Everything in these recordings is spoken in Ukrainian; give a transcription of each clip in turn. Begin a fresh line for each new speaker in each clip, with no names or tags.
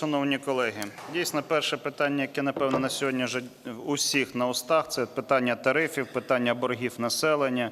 шановні колеги. Дійсно, перше питання, яке напевно на сьогодні вже усіх на устах, це питання тарифів, питання боргів населення.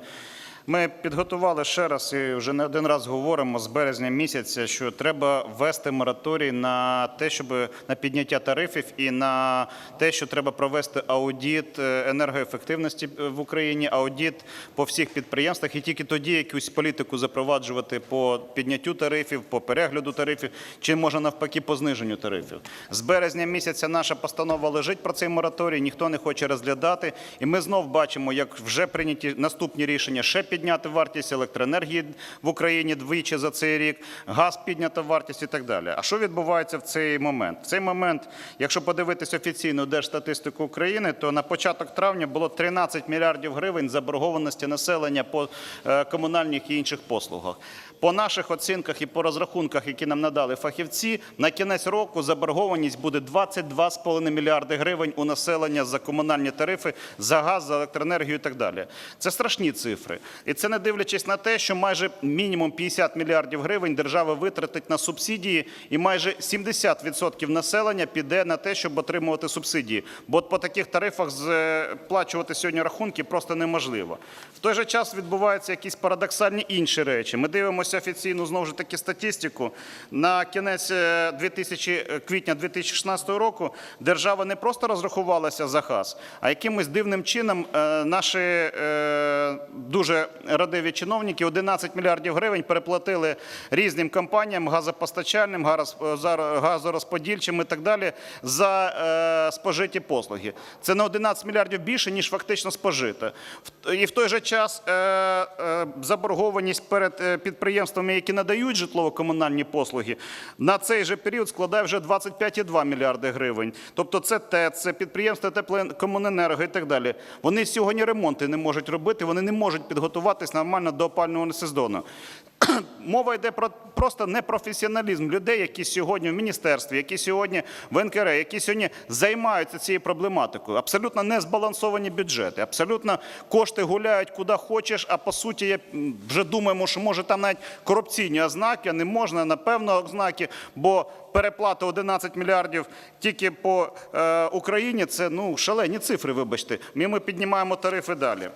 Ми підготували ще раз і вже не один раз говоримо з березня місяця, що треба ввести мораторій на те, щоб на підняття тарифів і на те, що треба провести аудіт е, енергоефективності е, в Україні, аудіт по всіх підприємствах, і тільки тоді якусь політику запроваджувати по підняттю тарифів, по перегляду тарифів, чи може навпаки по зниженню тарифів. З березня місяця наша постанова лежить про цей мораторій, ніхто не хоче розглядати, і ми знов бачимо, як вже прийняті наступні рішення ще підняти вартість електроенергії в Україні двічі за цей рік, газ піднята вартість і так далі. А що відбувається в цей момент? В цей момент, якщо подивитись офіційну держстатистику України, то на початок травня було 13 мільярдів гривень заборгованості населення по е, комунальних і інших послугах. По наших оцінках і по розрахунках, які нам надали фахівці, на кінець року заборгованість буде 22,5 мільярди гривень у населення за комунальні тарифи, за газ, за електроенергію і так далі. Це страшні цифри. І це не дивлячись на те, що майже мінімум 50 мільярдів гривень держава витратить на субсидії, і майже 70% населення піде на те, щоб отримувати субсидії. Бо по таких тарифах сплачувати сьогодні рахунки просто неможливо. В той же час відбуваються якісь парадоксальні інші речі. Ми дивимося офіційну знову ж таки статистику. На кінець е, 2000, квітня 2016 року держава не просто розрахувалася за газ, а якимось дивним чином е, наші е, дуже радиві чиновники 11 мільярдів гривень переплатили різним компаніям, газопостачальним, газорозподільчим і так далі за е, спожиті послуги. Це на 11 мільярдів більше, ніж фактично спожито. І в той же час е, е, заборгованість перед е, підприємствами, які надають житлово-комунальні послуги, на цей же період складає вже 25,2 мільярди гривень. Тобто це ТЕЦ, це підприємства теплокомуненерго і так далі. Вони сьогодні ремонти не можуть робити, вони не можуть підготуватись нормально до опального сезону. Мова йде про просто непрофесіоналізм людей, які сьогодні в міністерстві, які сьогодні в НКР, які сьогодні займаються цією проблематикою. Абсолютно не збалансовані бюджети, абсолютно кошти гуляють куди хочеш. А по суті, я вже думаємо, що може там навіть корупційні ознаки, а не можна, напевно, ознаки, бо переплата 11 мільярдів тільки по е, Україні це ну шалені цифри. Вибачте, ми, ми піднімаємо тарифи далі.